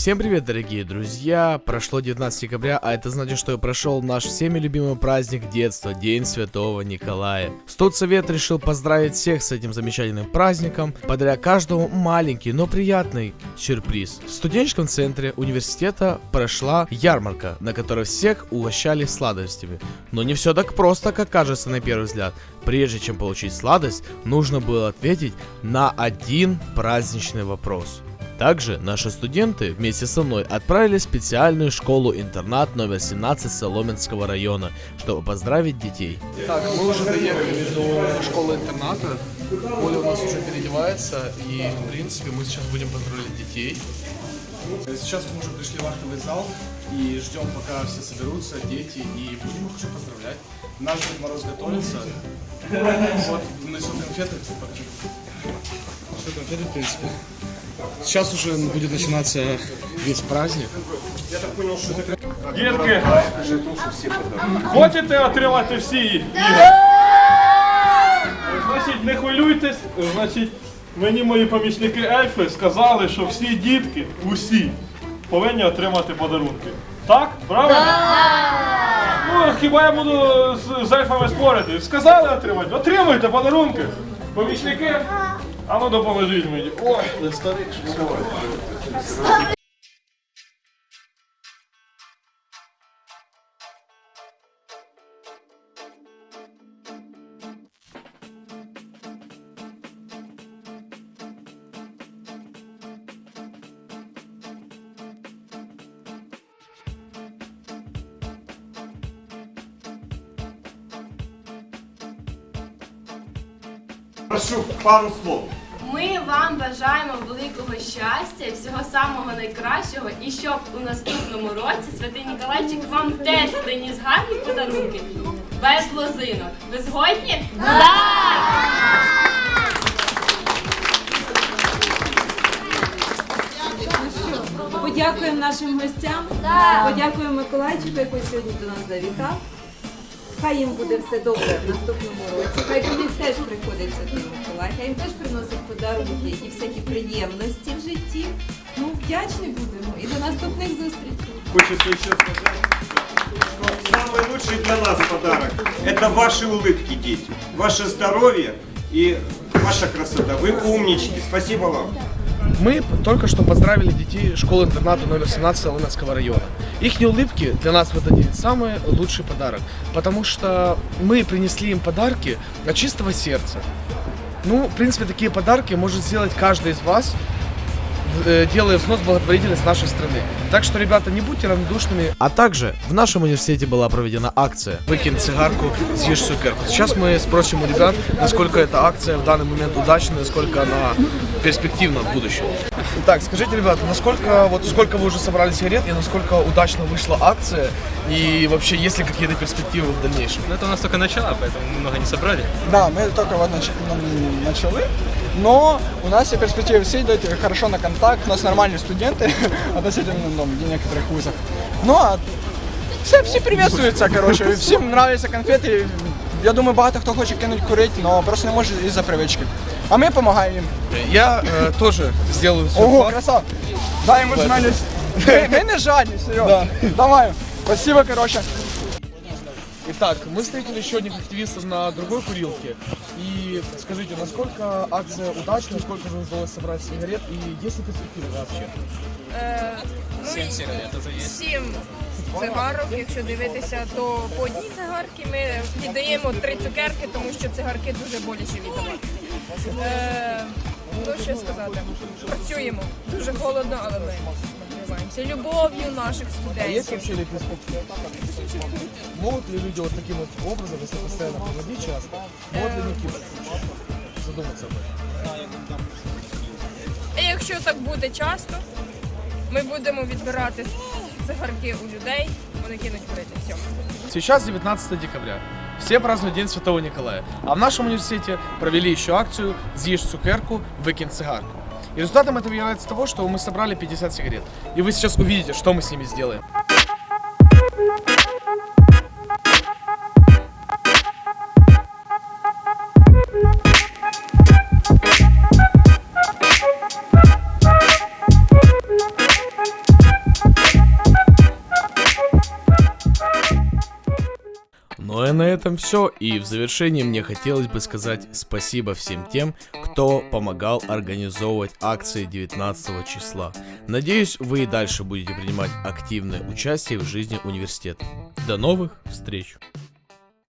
Всем привет, дорогие друзья! Прошло 19 декабря, а это значит, что прошел наш всеми любимый праздник детства, День Святого Николая. Студсовет решил поздравить всех с этим замечательным праздником, подаря каждому маленький, но приятный сюрприз. В студенческом центре университета прошла ярмарка, на которой всех угощали сладостями. Но не все так просто, как кажется на первый взгляд. Прежде чем получить сладость, нужно было ответить на один праздничный вопрос. Также наши студенты вместе со мной отправились в специальную школу-интернат номер 17 Соломенского района, чтобы поздравить детей. Так, мы уже доехали до школы-интерната. Оля у нас уже переодевается, и, в принципе, мы сейчас будем поздравлять детей. Сейчас мы уже пришли в актовый зал и ждем, пока все соберутся, дети, и будем их уже поздравлять. Наш Дед Мороз готовится. Вот, несет конфеты. Покажи. Несет конфеты, в принципе. Сейчас уже будет начинаться весь праздник. Дітки, хочете отримати всі ігри? Значить, не хвилюйтесь, значить, мені мої помічники ельфи сказали, що всі дітки, усі, повинні отримати подарунки. Так? Правильно? Ну, хіба я буду з, з ельфами спорити? Сказали отримати, отримуйте подарунки. Помічники, а ну допоможіть мені. Ой, я старий, давай. Прошу пару слов. Ми вам бажаємо великого щастя, всього самого найкращого, і щоб у наступному році святий Ніколайчик вам теж приніс гарні подарунки без лозинок. Ви згодні? Подякуємо нашим гостям. Подякуємо Миколайчику, який сьогодні до нас завітав. Хай їм буде все добре в наступному році. Хай до них теж приходить Святий Миколай, хай їм теж приносить подарунки і всякі приємності в житті. Ну, вдячні будемо і до наступних зустрічей. Хочется еще сказать, что самый лучший для нас подарок – это ваши улыбки, дети, ваше здоровье и ваша красота. Вы умнички. Спасибо вам. Мы только что поздравили детей школы-интерната номер 17 Соломенского района. Их улыбки для нас в этот день самый лучший подарок, потому что мы принесли им подарки от чистого сердца. Ну, в принципе, такие подарки может сделать каждый из вас, э, делая взнос благотворительность нашей страны. Так что, ребята, не будьте равнодушными. А также в нашем университете была проведена акция Выкинь цигарку, съешь цукерку. Сейчас мы спросим у ребят, насколько эта акция в данный момент удачна, насколько она перспективна в будущем. Так, скажите, ребята, насколько вот сколько вы уже собрали сигарет и насколько удачно вышла акция и вообще есть ли какие-то перспективы в дальнейшем? Ну, это у нас только начало, поэтому мы много не собрали. Да, мы только вот нач- м, начали, но у нас все перспективы все идут хорошо на контакт, у нас нормальные студенты относительно ну, в некоторых вузах. Ну, а все, всі приветствуються, короче, всім нравятся конфети. Я думаю, багато хто хоче кинуть курити, але просто не може із-за привички. А ми допомагаємо їм. Я э, тоже сделаю свой Ого, вклад. краса! Дай йому жмелюсь. Ми, ми не жадні, серйозно. Давай. Спасибо, короче. Итак, мы встретили еще одних активистов на другой курилке. И скажите, насколько акция удачна, сколько же удалось собрать сигарет и есть ли перспективы вообще? Семь сигарет уже есть. Сім цигарок, якщо дивитися, то по одній цигарці ми віддаємо три цукерки, тому що цигарки дуже боляче віддавати. Е, ну, що сказати? Працюємо. Дуже холодно, але ми відкриваємося. Любов'ю наших А есть студентів. вообще ли перспективы? Могут ли люди вот таким вот образом, если постоянно проводить часто, могут ли они кинуть? задуматься об этом? І якщо так буде часто, ми будемо відбирати цигарки у людей, вони кинуть курити. Все. Сейчас 19 декабря. Все празднуют День Святого Николая. А в нашем университете провели еще акцию «Съешь цукерку, выкинь цигарку». И результатом этого является того, что мы собрали 50 сигарет. И вы сейчас увидите, что мы с ними сделаем. Ну а на этом все, и в завершении мне хотелось бы сказать спасибо всем тем, кто помогал организовывать акции 19 числа. Надеюсь, вы и дальше будете принимать активное участие в жизни университета. До новых встреч!